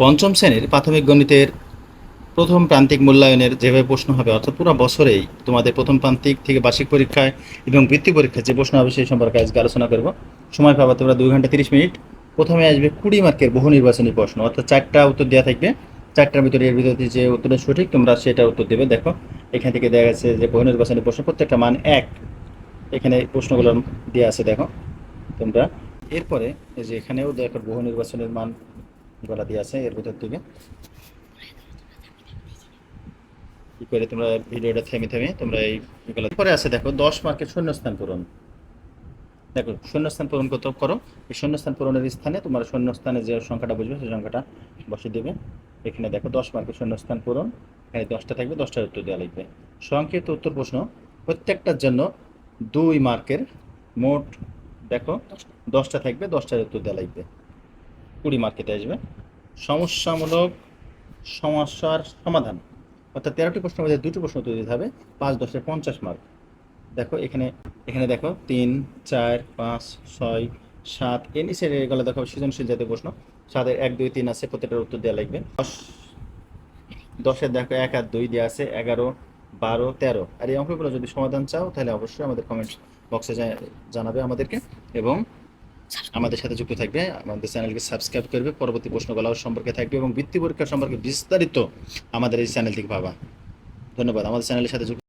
পঞ্চম শ্রেণির প্রাথমিক গণিতের প্রথম প্রান্তিক মূল্যায়নের যেভাবে প্রশ্ন হবে, অর্থাৎ পুরো বছরেই তোমাদের প্রথম প্রান্তিক থেকে বার্ষিক পরীক্ষায় এবং বৃত্তি পরীক্ষায় যে প্রশ্ন হবে সেই সম্পর্কে আজকে আলোচনা করব। সময় পাবা তোমরা দুই ঘণ্টা তিরিশ মিনিট। প্রথমে আসবে কুড়ি মার্কের বহু নির্বাচনী প্রশ্ন, অর্থাৎ চারটা উত্তর দেওয়া থাকবে। চারটার ভিতরে এর ভিতরে যে উত্তরটা সঠিক, তোমরা সেটা উত্তর দেবে। দেখো, এখান থেকে দেখা যাচ্ছে যে বহু নির্বাচনী প্রশ্ন, প্রত্যেকটা মান এক। এখানে প্রশ্নগুলো দেওয়া আছে, দেখো, তোমরা এরপরে এই যে এখানেও দেখো বহু নির্বাচনের মান গলা দিয়ে আছে, এর ভিতর থেকে। কি করে তোমরা ভিডিওটা থেমে থেমে তোমরা এই এগুলো পরে আছে দেখো, দশ মার্কের শূন্যস্থান পূরণ। দেখো, শূন্যস্থান পূরণ কত করো? এই শূন্যস্থান পূরণের স্থানে তোমার শূন্যস্থানে যে সংখ্যাটা বুঝবে সেই সংখ্যাটা বসে দেবে। এখানে দেখো, দশ মার্কের শূন্যস্থান পূরণ। এখানে দশটা থাকবে, দশটার উত্তর দেওয়া লাগবে। সংক্ষিপ্ত উত্তর প্রশ্ন, প্রত্যেকটার জন্য দুই মার্কের মোট দেখো, দশটা থাকবে দশটার উত্তর দেওয়া লাগবে। কুড়ি মার্কেটে আসবে। সমস্যামূলক সমস্যার সমাধান। অর্থাৎ তেরোটি প্রশ্নের মধ্যে দুটি প্রশ্ন উত্তর দিতে হবে, পাঁচ দশের পঞ্চাশ মার্ক দেখো, এখানে এখানে দেখো, তিন, চার, পাঁচ, ছয়, সাত এর নিচে গেলে দেখো, সৃজনশীল জাতীয় প্রশ্ন। সাতের এক, দুই, তিন আছে, প্রত্যেকটার উত্তর দেওয়া লাগবে। দশ, দশের দেখো, এক আর দুই দেওয়া আছে, এগারো বারো, তেরো। আর এই অঙ্কগুলো যদি সমাধান চাও, তাহলে অবশ্যই আমাদের কমেন্ট বক্সে জানাবে আমাদেরকে এবং আমাদের সাথে যুক্ত থাকবে। আমাদের চ্যানেলকে সাবস্ক্রাইব করবে, পরবর্তী প্রশ্নগুলো সম্পর্কে থাকবে এবং বৃত্তি পরীক্ষা সম্পর্কে বিস্তারিত আমাদের এই চ্যানেল থেকে পাবা। ধন্যবাদ। আমাদের চ্যানেলের সাথে যুক্ত